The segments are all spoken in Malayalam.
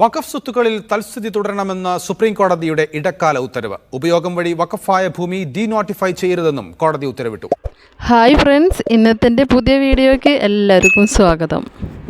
വഖഫ് സ്വത്തുക്കളിൽ തൽസ്ഥിതി തുടരണമെന്ന സുപ്രീം കോടതിയുടെ ഇടക്കാല ഉത്തരവ്. ഉപയോഗം വഴി വഖഫായ ഭൂമി ഡീനോട്ടിഫൈ ചെയ്യരുതെന്നും കോടതി ഉത്തരവിട്ടു. ഹായ് ഫ്രണ്ട്സ് ഇന്നത്തെ പുതിയ വീഡിയോയ്ക്ക് എല്ലാവർക്കും സ്വാഗതം.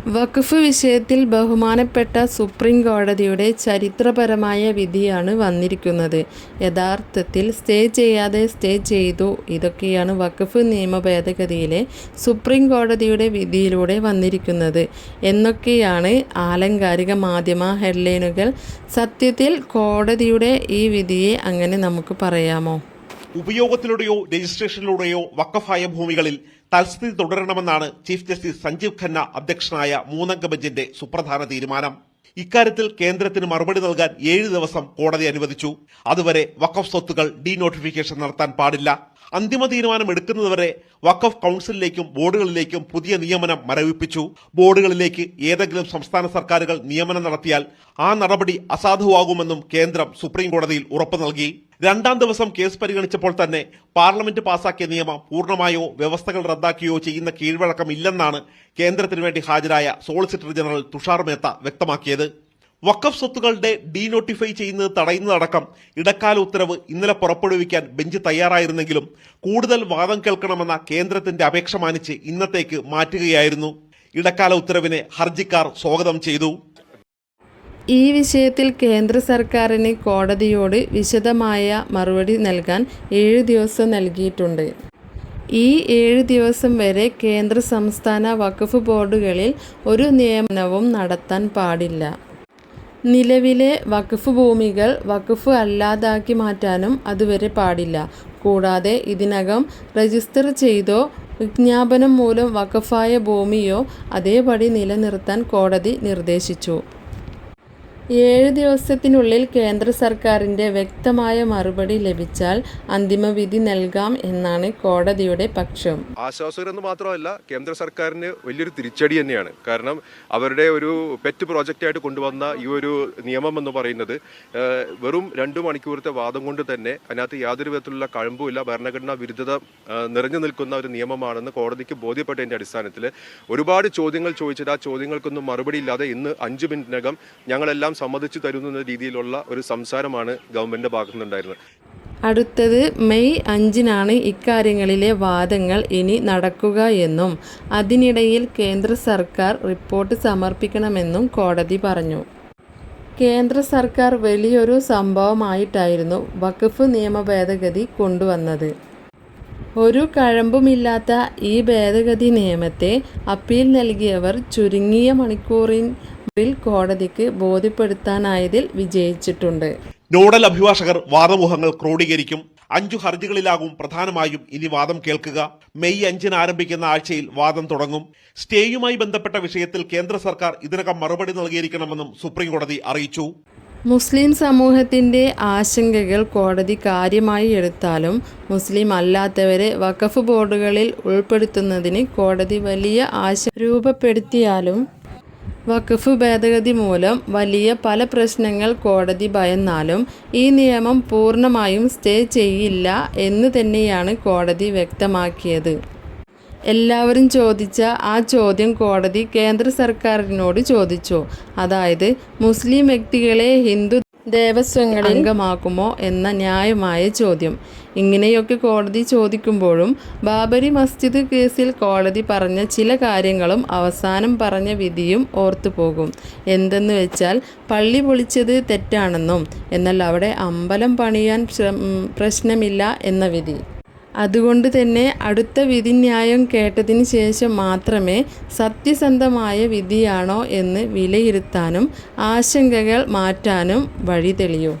വഖഫ് വിഷയത്തിൽ ബഹുമാനപ്പെട്ട സുപ്രീം കോടതിയുടെ ചരിത്രപരമായ വിധിയാണ് വന്നിരിക്കുന്നത്. യഥാർത്ഥത്തിൽ സ്റ്റേ ചെയ്യാതെ സ്റ്റേ ചെയ്തു. ഇതൊക്കെയാണ് വഖഫ് നിയമ ഭേദഗതിയിലെ സുപ്രീം കോടതിയുടെ വിധിയിലൂടെ വന്നിരിക്കുന്നത്. എന്നൊക്കെയാണ് ആലങ്കാരിക മാധ്യമ ഹെഡ്ലൈനുകൾ സത്യത്തിൽ കോടതിയുടെ ഈ വിധിയെ അങ്ങനെ നമുക്ക് പറയാമോ? ഉപയോഗത്തിലൂടെയോ രജിസ്ട്രേഷനിലൂടെയോ വക്കഫായ ഭൂമികളിൽ തൽസ്ഥിതി തുടരണമെന്നാണ് ചീഫ് ജസ്റ്റിസ് സഞ്ജീവ് ഖന്ന അധ്യക്ഷനായ മൂന്നംഗ ബെഞ്ചിന്റെ സുപ്രധാന തീരുമാനം. ഇക്കാര്യത്തിൽ കേന്ദ്രത്തിന് മറുപടി നൽകാൻ ഏഴ് ദിവസം കോടതി അനുവദിച്ചു. അതുവരെ വഖഫ് സ്വത്തുകൾ ഡീനോട്ടിഫിക്കേഷൻ നടത്താൻ പാടില്ല. അന്തിമ തീരുമാനം എടുക്കുന്നതുവരെ വഖഫ് കൌൺസിലിലേക്കും ബോർഡുകളിലേക്കും പുതിയ നിയമനം മരവിപ്പിച്ചു. ബോർഡുകളിലേക്ക് ഏതെങ്കിലും സംസ്ഥാന സർക്കാരുകൾ നിയമനം നടത്തിയാൽ ആ നടപടി അസാധുവാകുമെന്നും കേന്ദ്രം സുപ്രീം കോടതിയിൽ ഉറപ്പു നൽകി. രണ്ടാം ദിവസം കേസ് പരിഗണിച്ചപ്പോൾ തന്നെ പാർലമെന്റ് പാസാക്കിയ നിയമം പൂർണമായോ വ്യവസ്ഥകൾ റദ്ദാക്കിയോ ചെയ്യുന്ന കീഴ്വഴക്കമില്ലെന്നാണ് കേന്ദ്രത്തിനു വേണ്ടി ഹാജരായ സോളിസിറ്റർ ജനറൽ തുഷാർ മേത്ത വ്യക്തമാക്കിയത്. വഖഫ് സ്വത്തുക്കളുടെ ഡീനോട്ടിഫൈ ചെയ്യുന്നത് തടയുന്നതടക്കം ഇടക്കാല ഉത്തരവ് ഇന്നലെ പുറപ്പെടുവിക്കാൻ ബെഞ്ച് തയ്യാറായിരുന്നെങ്കിലും കൂടുതൽ വാദം കേൾക്കണമെന്ന കേന്ദ്രത്തിന്റെ അപേക്ഷ മാനിച്ച് ഇന്നത്തേക്ക് മാറ്റുകയായിരുന്നു. ഇടക്കാല ഉത്തരവിനെ ഹർജിക്കാർ സ്വാഗതം ചെയ്തു. ഈ വിഷയത്തിൽ കേന്ദ്ര സർക്കാരിന് കോടതിയോട് വിശദമായ മറുപടി നൽകാൻ ഏഴ് ദിവസം നൽകിയിട്ടുണ്ട്. ഈ ഏഴ് ദിവസം വരെ കേന്ദ്ര സംസ്ഥാന വഖഫ് ബോർഡുകളിൽ ഒരു നിയമനവും നടത്താൻ പാടില്ല. നിലവിലെ വഖഫ് ഭൂമികൾ വഖഫ് അല്ലാതാക്കി മാറ്റാനും അതുവരെ പാടില്ല. കൂടാതെ ഇതിനകം രജിസ്റ്റർ ചെയ്തോ വിജ്ഞാപനം മൂലം വഖഫായ ഭൂമിയോ അതേപടി നിലനിർത്താൻ കോടതി നിർദ്ദേശിച്ചു. ഏഴ് ദിവസത്തിനുള്ളിൽ കേന്ദ്ര സർക്കാരിന്റെ വ്യക്തമായ മറുപടി ലഭിച്ചാൽ അന്തിമവിധി നൽകാം എന്നാണ് കോടതിയുടെ പക്ഷം. ആശ്വാസകരെന്ന് മാത്രമല്ല കേന്ദ്ര സർക്കാരിന് വലിയൊരു തിരിച്ചടി തന്നെയാണ്. കാരണം അവരുടെ ഒരു പെറ്റ് പ്രോജക്റ്റായിട്ട് കൊണ്ടുവന്ന ഈ ഒരു നിയമം എന്ന് പറയുന്നത് വെറും രണ്ടു മണിക്കൂറത്തെ വാദം കൊണ്ട് തന്നെ അതിനകത്ത് യാതൊരു വിധത്തിലുള്ള കഴമ്പുമില്ല ഭരണഘടനാ വിരുദ്ധത നിറഞ്ഞു നിൽക്കുന്ന ഒരു നിയമമാണെന്ന് കോടതിക്ക് ബോധ്യപ്പെട്ടതിന്റെ അടിസ്ഥാനത്തിൽ ഒരുപാട് ചോദ്യങ്ങൾ ചോദിച്ചിട്ട് ആ ചോദ്യങ്ങൾക്കൊന്നും മറുപടി ഇല്ലാതെ ഇന്ന് അഞ്ച് മിനിറ്റിനകം ഞങ്ങളെല്ലാം സമ്മതിച്ചു തരുന്ന രീതിയിലുള്ള ഒരു സംസാരമാണ് ഗവൺമെന്റിന്റെ ഭാഗത്തു നിന്നുണ്ടായിരുന്നത് അടുത്തത് മെയ് അഞ്ചിനാണ് ഇക്കാര്യങ്ങളിലെ വാദങ്ങൾ ഇനി നടക്കുക എന്നും അതിനിടയിൽ കേന്ദ്ര സർക്കാർ റിപ്പോർട്ട് സമർപ്പിക്കണമെന്നും കോടതി പറഞ്ഞു. കേന്ദ്ര സർക്കാർ വലിയൊരു സംഭവമായിട്ടായിരുന്നു വഖഫ് നിയമ ഭേദഗതി കൊണ്ടുവന്നത്. ഒരു കഴമ്പുമില്ലാത്ത ഈ ഭേദഗതി നിയമത്തെ അപ്പീൽ നൽകിയവർ ചുരുങ്ങിയ മണിക്കൂറിൽ കോടതിക്ക് ബോധ്യപ്പെടുത്താനായതിൽ വിജയിച്ചിട്ടുണ്ട്. നോഡൽ അഭിഭാഷകർ വാദമുഖങ്ങൾ ക്രോഡീകരിക്കും. അഞ്ചു ഹർജികളിലാകും പ്രധാനമായും ഇനി വാദം കേൾക്കുക. മെയ് അഞ്ചിന് ആരംഭിക്കുന്ന ആഴ്ചയിൽ വാദം തുടങ്ങും. സ്റ്റേയുമായി ബന്ധപ്പെട്ട വിഷയത്തിൽ കേന്ദ്ര സർക്കാർ ഇതിനകം മറുപടി നൽകിയിരിക്കണമെന്നും സുപ്രീം കോടതി അറിയിച്ചു. മുസ്ലിം സമൂഹത്തിന്റെ ആശങ്കകൾ കോടതി കാര്യമായി എടുത്താലും മുസ്ലിം അല്ലാത്തവരെ വഖഫ് ബോർഡുകളിൽ ഉൾപ്പെടുത്തുന്നതിന് കോടതി വലിയ ആശ രൂപപ്പെടുത്തിയാലും വഖഫ് ഭേദഗതി മൂലം വലിയ പല പ്രശ്നങ്ങൾ കോടതി ഭയന്നാലും ഈ നിയമം പൂർണമായും സ്റ്റേ ചെയ്യില്ല എന്ന് തന്നെയാണ് കോടതി വ്യക്തമാക്കിയത്. എല്ലാവരും ചോദിച്ച ആ ചോദ്യം കോടതി കേന്ദ്ര സർക്കാരിനോട് ചോദിച്ചു. അതായത് മുസ്ലിം വ്യക്തികളെ ഹിന്ദു ദേവസ്വങ്ങളിൽ അംഗമാക്കുമോ എന്ന ന്യായമായ ചോദ്യം. ഇങ്ങനെയൊക്കെ കോടതി ചോദിക്കുമ്പോഴും ബാബരി മസ്ജിദ് കേസിൽ കോടതി പറഞ്ഞ ചില കാര്യങ്ങളും അവസാനം പറഞ്ഞ വിധിയും ഓർത്തുപോകും എന്തെന്ന് വെച്ചാൽ പള്ളി പൊളിച്ചത് തെറ്റാണെന്നും എന്നാൽ അവിടെ അമ്പലം പണിയാൻ പ്രശ്നമില്ല എന്ന വിധി. അതുകൊണ്ട് തന്നെ അടുത്ത വിധിന്യായം കേട്ടതിന് ശേഷം മാത്രമേ സത്യസന്ധമായ വിധിയാണോ എന്ന് വിലയിരുത്താനും ആശങ്കകൾ മാറ്റാനും വഴി തെളിയൂ.